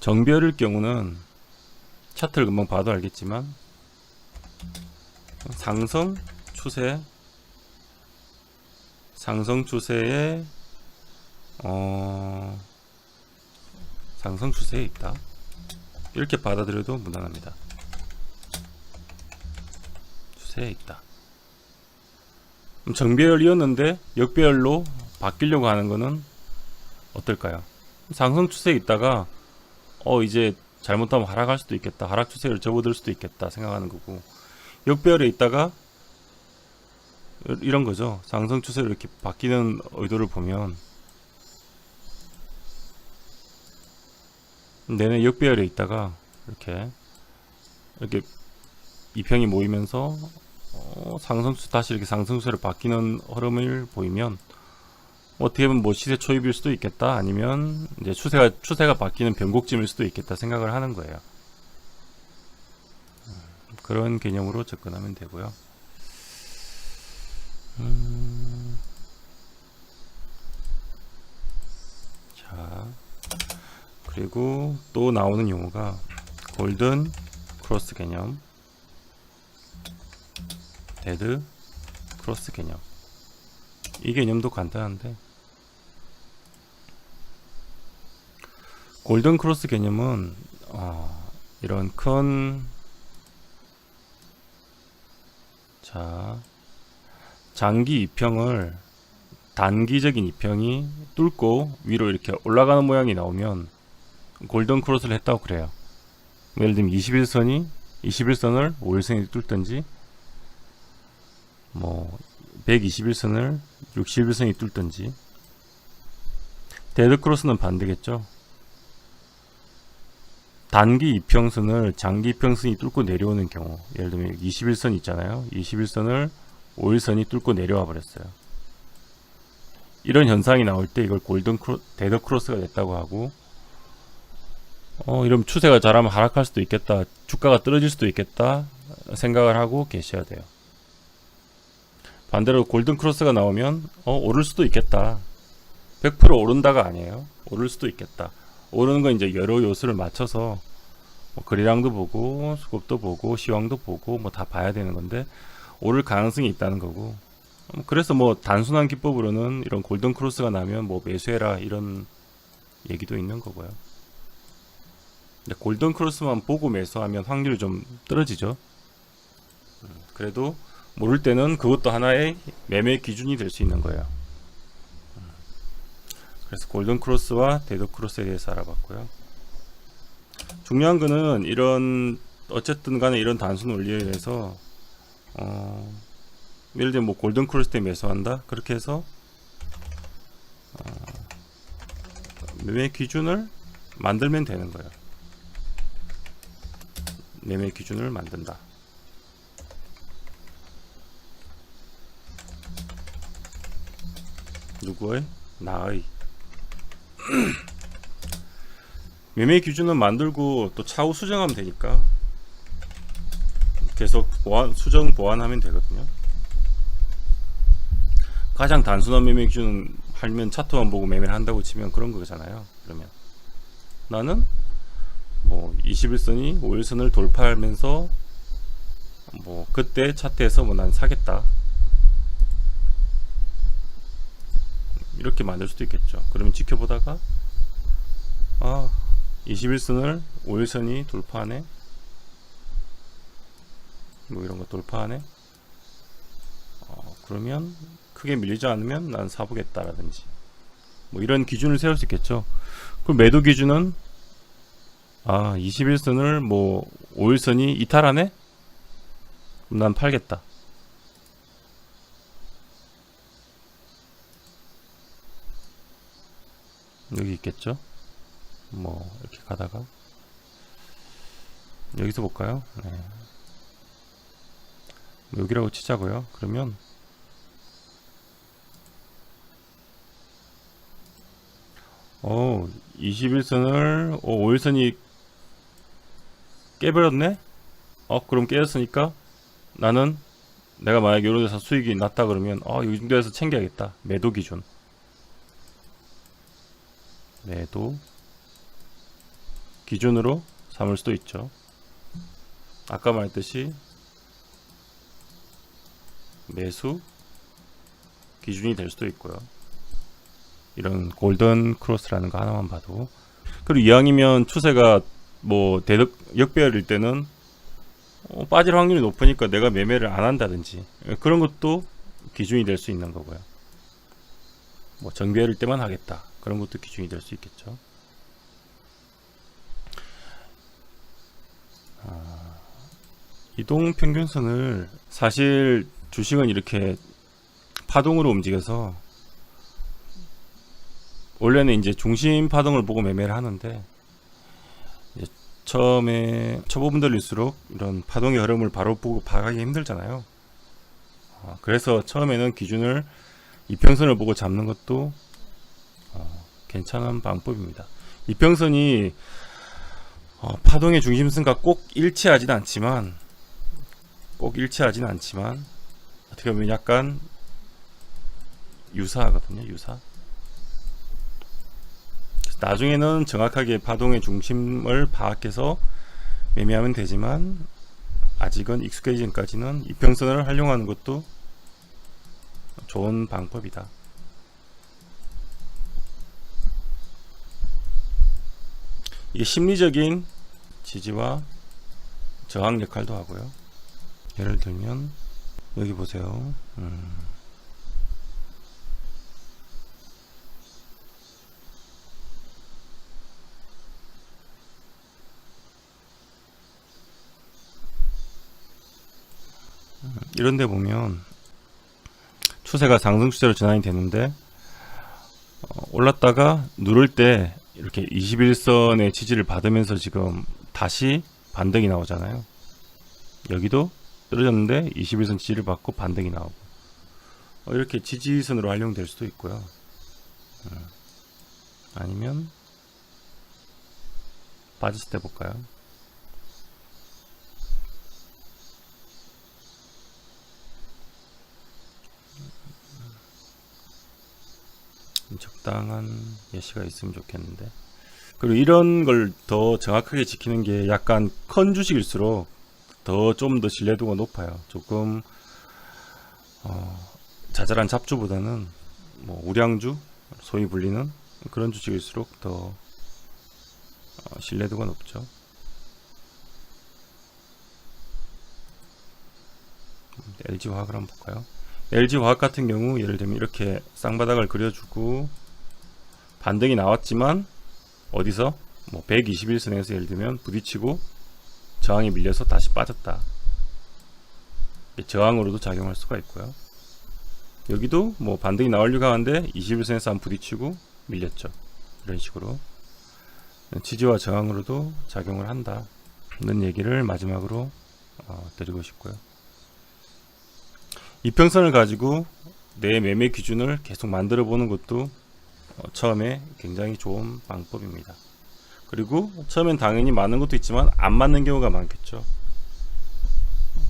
정별일 경우는 차트를 금방 봐도 알겠지만 상승 추세 상승 추세에 어 상승 추세에 있다. 이렇게 받아들여도 무난합니다. 추세에 있다. 정배열이었는데 역배열로 바뀌려고 하는 거는 어떨까요? 상승 추세에 있다가 어 이제 잘못하면 하락할 수도 있겠다. 하락 추세를 접어들 수도 있겠다 생각하는 거고. 역배열에 있다가 이런 거죠. 상승 추세로 이렇게 바뀌는 의도를 보면 내내 역배열에 있다가 이렇게 이렇게 이평이 모이면서 어, 상승수 다시 이렇게 상승수로 바뀌는 흐름을 보이면 어떻게 보면 뭐 시세 초입일 수도 있겠다 아니면 이제 추세가 추세가 바뀌는 변곡점일 수도 있겠다 생각을 하는 거예요. 음, 그런 개념으로 접근하면 되고요. 음, 자 그리고 또 나오는 용어가 골든 크로스 개념, 데드 크로스 개념. 이 개념도 간단한데 골든 크로스 개념은 어, 이런 큰 자, 장기 이평을 단기적인 이평이 뚫고 위로 이렇게 올라가는 모양이 나오면 골든 크로스를 했다고 그래요. 예를 들면 21선이 21선을 5일선이 뚫든지 뭐 121선을 61선이 뚫든지 데드 크로스는 반대겠죠. 단기 이평선을 장기 이평선이 뚫고 내려오는 경우 예를 들면 21선 있잖아요. 21선을 5일선이 뚫고 내려와 버렸어요. 이런 현상이 나올 때 이걸 골든 크로, 데드 크로스가 됐다고 하고 어 이러면 추세가 잘하면 하락할 수도 있겠다. 주가가 떨어질 수도 있겠다. 생각을 하고 계셔야 돼요. 반대로 골든 크로스가 나오면 어 오를 수도 있겠다. 100% 오른다가 아니에요. 오를 수도 있겠다. 오르는 건 이제 여러 요소를 맞춰서 뭐 거래량도 보고 수급도 보고 시황도 보고 뭐 다 봐야 되는 건데 오를 가능성이 있다는 거고 음, 그래서 뭐 단순한 기법으로는 이런 골든 크로스가 나면 뭐 매수해라 이런 얘기도 있는 거고요. 근데 골든 크로스만 보고 매수하면 확률이 좀 떨어지죠. 음, 그래도 모를 때는 그것도 하나의 매매 기준이 될 수 있는 거예요. 그래서 골든 크로스와 데드 크로스에 대해서 알아봤고요. 중요한 거는 이런 어쨌든 간에 이런 단순 원리에 의해서 어, 예를 들면 뭐 골든 크로스 때 매수한다 그렇게 해서 어, 매매 기준을 만들면 되는 거예요. 매매 기준을 만든다. 누구의? 나의. 매매 기준은 만들고 또 차후 수정하면 되니까 계속 보완, 수정 보완하면 되거든요. 가장 단순한 매매 기준은 하면 차트만 보고 매매를 한다고 치면 그런 거잖아요. 그러면 나는 뭐 21선이 5일선을 돌파하면서 뭐 그때 차트에서 뭐 난 사겠다. 이렇게 만들 수도 있겠죠. 그러면 지켜보다가 아 21선을 5일선이 돌파하네 뭐 이런 거 돌파하네 어, 그러면 크게 밀리지 않으면 난 사보겠다 라든지 뭐 이런 기준을 세울 수 있겠죠. 그럼 매도 기준은 아 21선을 뭐 5일선이 이탈하네 그럼 난 팔겠다. 여기 있겠죠? 뭐 이렇게 가다가 여기서 볼까요? 네. 뭐 여기라고 치자고요. 그러면 어 21선을 어, 5일선이 깨버렸네? 어 그럼 깨졌으니까 나는 내가 만약에 이런 데서 수익이 났다 그러면 어 이 정도에서 챙겨야겠다 매도 기준 매도 기준으로 삼을 수도 있죠. 아까 말했듯이 매수 기준이 될 수도 있고요. 이런 골든 크로스라는 거 하나만 봐도 그리고 이왕이면 추세가 뭐 대득 역배열일 때는 어, 빠질 확률이 높으니까 내가 매매를 안 한다든지 그런 것도 기준이 될 수 있는 거고요. 뭐 정배열일 때만 하겠다 그런 것도 기준이 될 수 있겠죠. 아, 이동 평균선을 사실 주식은 이렇게 파동으로 움직여서 원래는 이제 중심 파동을 보고 매매를 하는데 처음에 초보분들일수록 이런 파동의 흐름을 바로 보고 파악하기 힘들잖아요. 어, 그래서 처음에는 기준을 이평선을 보고 잡는 것도 어, 괜찮은 방법입니다. 이평선이 어, 파동의 중심선과 꼭 일치하진 않지만 꼭 일치하진 않지만 어떻게 보면 약간 유사하거든요. 유사. 나중에는 정확하게 파동의 중심을 파악해서 매매하면 되지만 아직은 익숙해지기 전까지는 이평선을 활용하는 것도 좋은 방법이다. 이게 심리적인 지지와 저항 역할도 하고요. 예를 들면 여기 보세요. 음. 이런 데 보면 추세가 상승 추세로 전환이 되는데 어, 올랐다가 누를 때 이렇게 21선의 지지를 받으면서 지금 다시 반등이 나오잖아요. 여기도 떨어졌는데 21선 지지를 받고 반등이 나오고 어, 이렇게 지지선으로 활용될 수도 있고요. 음. 아니면 빠졌을 때 볼까요? 적당한 예시가 있으면 좋겠는데 그리고 이런 걸 더 정확하게 지키는 게 약간 큰 주식일수록 더좀더 신뢰도가 높아요. 조금 어, 자잘한 잡주보다는 뭐 우량주 소위 불리는 그런 주식일수록 더 어, 신뢰도가 높죠. LG 화학을 한번 볼까요? LG 화학 같은 경우 예를 들면 이렇게 쌍바닥을 그려주고 반등이 나왔지만 어디서 뭐 121선에서 예를 들면 부딪히고 저항이 밀려서 다시 빠졌다. 저항으로도 작용할 수가 있고요. 여기도 뭐 반등이 나오려고 하는데 21선에서 한 부딪히고 밀렸죠. 이런 식으로 지지와 저항으로도 작용을 한다는 얘기를 마지막으로 어, 드리고 싶고요. 이평선을 가지고 내 매매 기준을 계속 만들어 보는 것도 어, 처음에 굉장히 좋은 방법입니다. 그리고 처음엔 당연히 맞는 것도 있지만 안 맞는 경우가 많겠죠.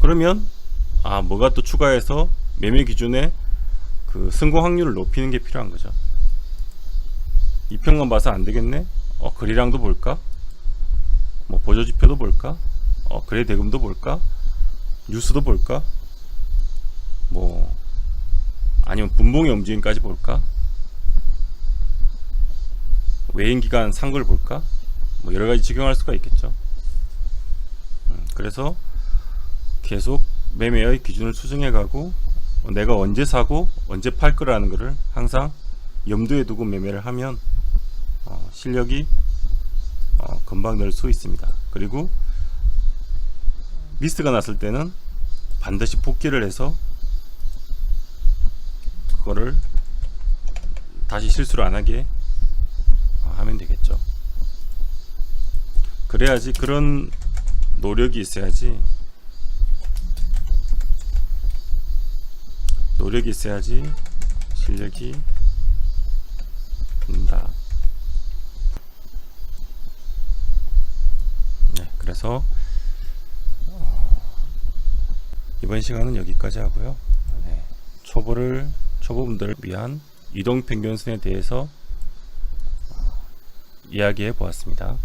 그러면 아 뭐가 또 추가해서 매매 기준의 그 성공 확률을 높이는 게 필요한 거죠. 이 평만 봐서 안 되겠네. 어 거래량도 볼까? 뭐 보조 지표도 볼까? 어 거래 대금도 볼까? 뉴스도 볼까? 뭐 아니면 분봉의 움직임까지 볼까? 외인 기간 산걸 볼까? 뭐 여러 가지 적용할 수가 있겠죠. 음, 그래서 계속 매매의 기준을 수정해 가고 내가 언제 사고 언제 팔 거라는 것을 항상 염두에 두고 매매를 하면 어, 실력이 어, 금방 늘 수 있습니다. 그리고 미스가 났을 때는 반드시 복귀를 해서 그거를 다시 실수를 안 하게 어, 하면 되겠죠. 그래야지 그런 노력이 있어야지 노력이 있어야지 실력이 는다. 네, 그래서 어, 이번 시간은 여기까지 하고요. 네, 초보를 초보분들을 위한 이동 평균선에 대해서 어, 이야기해 보았습니다.